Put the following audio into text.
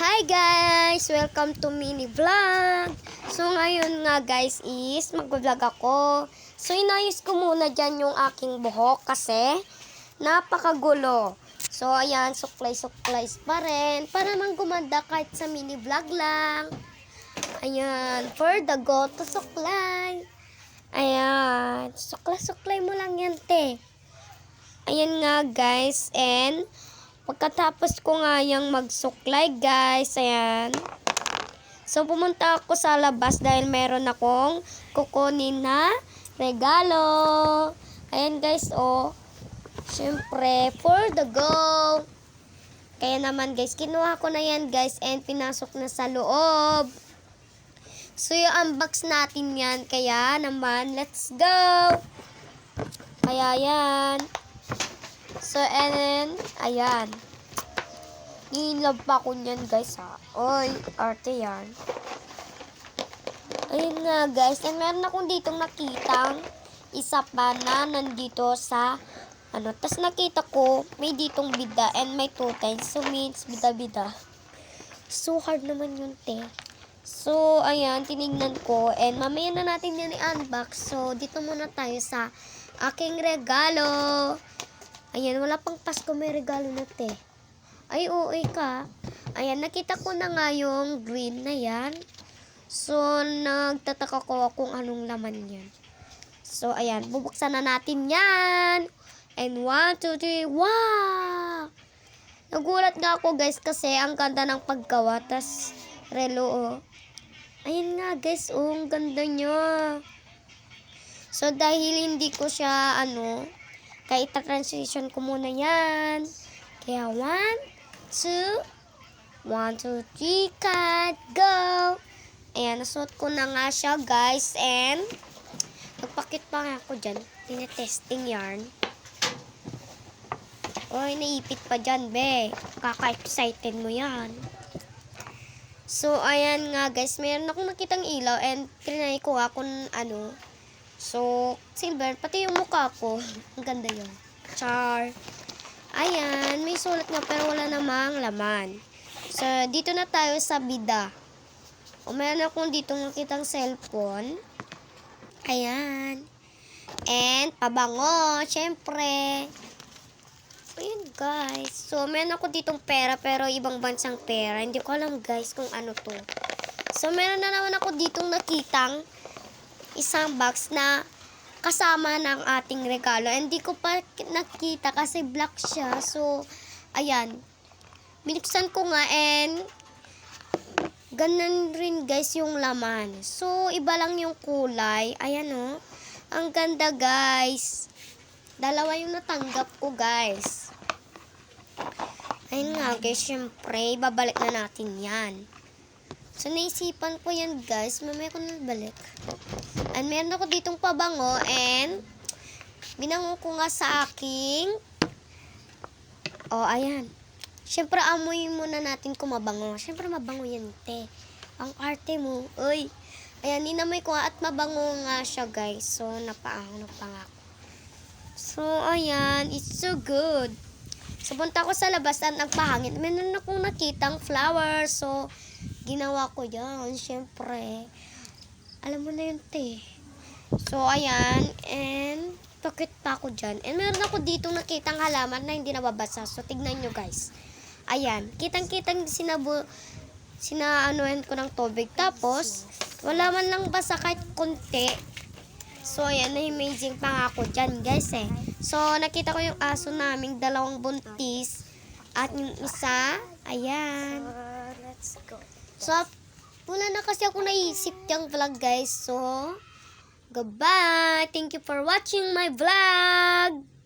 Hi guys! Welcome to mini vlog! So ngayon nga guys is mag-vlog ako. So inayos ko muna dyan yung aking buhok kasi napakagulo. So ayan, suklay-suklays pa rin para man gumanda kahit sa mini vlog lang. Ayan, for the go to suklay. Ayan, sukla-suklay mo lang yan te. Ayan nga guys and Pagkatapos ko nga yung magsuklay guys, ayan. So pumunta ako sa labas dahil meron akong kukunin na regalo. Ayan guys, oh. Siyempre, for the go. Kaya naman guys, kinuha ko na yan guys and pinasok na sa loob. So yung unbox natin yan. Kaya naman, let's go. Kaya yan. So, and then, ayan. Nilove pa ko niyan, guys, ha. Oy, arte yan. Ayun nga, guys. And meron akong ditong nakitang isa pa na nandito sa, ano, tas nakita ko, may ditong bida and may two times. So, means bida-bida. So, hard naman yun, te. So, ayan, tinignan ko. And mamaya na natin yan i-unbox. So, dito muna tayo sa aking regalo. Ayan, wala pang Pasko, may regalo na te. Ay, oo ka. Ayan, nakita ko na nga yung green na yan. So, nagtataka ko kung anong laman yan. So, ayan, bubuksan na natin yan. And one, two, three, wow! Nagulat nga ako guys kasi ang ganda ng paggawa. Tas, relo oh. Ayan nga guys, oh, ang ganda niya. So, dahil hindi ko siya, ano, kaya ita-transition ko muna yan. Kaya, one, two, one, two, three, cut, go! Ayan, nasuot ko na nga siya, guys. And, nagpakit pa nga ako dyan. Tinetesting yarn. Oy, naipit pa dyan, be. Kaka-excited mo yan. So, ayan nga, guys. Meron akong nakitang ilaw and trinay ko nga kung ano, So, silver, pati yung mukha ko. Ang ganda yun. Char. Ayan, may sulat nga pero wala namang laman. So, dito na tayo sa bida. O, meron akong dito nakitang cellphone. Ayan. And, pabango, syempre. Ayan, guys. So, meron ako ditong pera pero ibang bansang pera. Hindi ko alam, guys, kung ano to. So, meron na naman ako ditong nakitang isang box na kasama ng ating regalo. Hindi ko pa nakita kasi black siya. So, ayan. Biniksan ko nga and ganun rin guys yung laman. So, iba lang yung kulay. Ayan o. Oh. Ang ganda guys. Dalawa yung natanggap ko guys. Ayun nga guys, syempre, babalik na natin yan. So, naisipan ko yan, guys. Mamaya ko na balik. And meron ako ditong pabango and binango ko nga sa aking Oh, ayan. Siyempre, amoy muna natin kung mabango. Siyempre, mabango yan, te. Ang arte mo. Uy. Ayan, ninamay ko at mabango nga siya, guys. So, napaano pa nga ako. So, ayan. It's so good. So, punta ko sa labas at nagpahangin. Meron akong nakitang flower. So, ginawa ko yan, syempre. Alam mo na yun, te. So, ayan. And, pakit pa ako dyan. And, meron ako dito nakitang halaman na hindi nababasa. So, tignan nyo, guys. Ayan. Kitang-kitang sinabu sinaanuhan ko ng tubig. Tapos, wala man lang basa kahit konti. So, ayan. Na-amazing pa nga ako dyan, guys, eh. So, nakita ko yung aso naming dalawang buntis. At yung isa, ayan. let's go. So, wala na kasi ako naisip yung vlog, guys. So, goodbye. Thank you for watching my vlog.